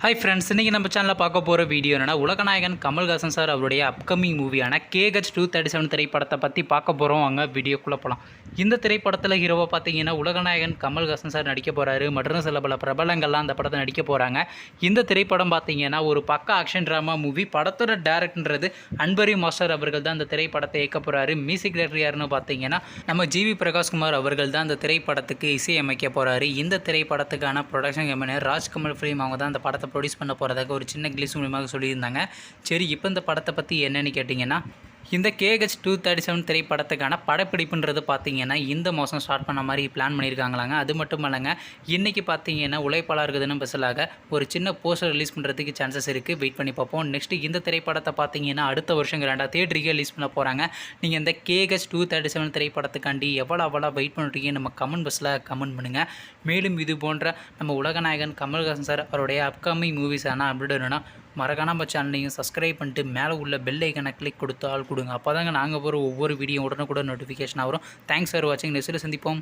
Hi friends இன்றைக்கி நம்ம சேனலில் பார்க்க போகிற வீடியோ என்னென்னா உலகநாயகன் கமல்ஹாசன் சார் அவருடைய அப்கமிங் மூவியான கேகச் டூ தேர்ட்டி செவன் திரைப்படத்தை பற்றி பார்க்க போகிறோம் அங்கே வீடியோக்குள்ளே போகலாம் இந்த திரைப்படத்தில் ஹீரோவாக பார்த்தீங்கன்னா உலகநாயகன் கமல்ஹாசன் சார் நடிக்க போகிறாரு மற்றும் சில பல பிரபலங்கள்லாம் அந்த படத்தை நடிக்க போகிறாங்க இந்த திரைப்படம் பார்த்தீங்கன்னா ஒரு பக்க ஆக்ஷன் ட்ராமா மூவி படத்தோட டேரக்டர்ன்றது அன்பரி மாஸ்டர் அவர்கள் தான் இந்த திரைப்படத்தை இயக்க போகிறாரு மியூசிக் டேரக்டர் யாருன்னு பார்த்தீங்கன்னா நம்ம ஜிவி பிரகாஷ்குமார் அவர்கள் தான் இந்த திரைப்படத்துக்கு இசையமைக்க போகிறாரு இந்த திரைப்படத்துக்கான ப்ரொடக்ஷன் கம்பெனி ராஜ்கமல் ஃபிலிம் அவங்க தான் அந்த படத்தை ப்ரொடியூஸ் பண்ண போகிறதாக ஒரு சின்ன கிளிஸ் மூலியமாக சொல்லியிருந்தாங்க. சரி இப்போ இந்த படத்தை பற்றி என்னன்னு கேட்டிங்கன்னா இந்த கேஹெச் டூ தேர்ட்டி செவன் திரைப்படத்துக்கான படப்பிடிப்புன்றது பார்த்தீங்கன்னா இந்த மாதம் ஸ்டார்ட் பண்ண மாதிரி பிளான் பண்ணியிருக்காங்களாங்க. அது மட்டும் இல்லைங்க இன்றைக்கி பார்த்தீங்கன்னா உழைப்பாளர் தினம் ஸ்பெஷலாக ஒரு சின்ன போஸ்டர் ரிலீஸ் பண்ணுறதுக்கு சான்சஸ் இருக்குது வெயிட் பண்ணி பார்ப்போம். நெக்ஸ்ட்டு இந்த திரைப்படத்தை பார்த்தீங்கன்னா அடுத்த வருஷம் ரெண்டாவது தேட்டருக்கு ரிலீஸ் பண்ண போகிறாங்க நீங்கள் இந்த கேஹெச் டூ தேர்ட்டி செவன் திரைப்படத்துக்காண்டி எவ்வளோ அவ்வளோ வெயிட் பண்ணுறீங்க நம்ம கமெண்ட் பஸ்ஸில் கமெண்ட் பண்ணுங்கள் மேலும் இது போன்ற நம்ம உலகநாயகன் கமல்ஹாசன் சார் அவருடைய அப்கமிங் மூவிஸ் ஆனால் அப்டேட் வேணும்னா மறக்காம நம்ம சேனலையும் சப்ஸ்கிரைப் பண்ணிட்டு மேலே உள்ள பெல் ஐக்கனை கிளிக் கொடுத்து ஆள் கொடுங்க. அப்போ தாங்க நாங்கள் போகிற ஒவ்வொரு வீடியோ உடனுக்குடன் நோட்டிஃபிகேஷன் வரும். தேங்க்ஸ் ஃபார் வாட்சிங் நெக்ஸ்ட்டில் சந்திப்போம்.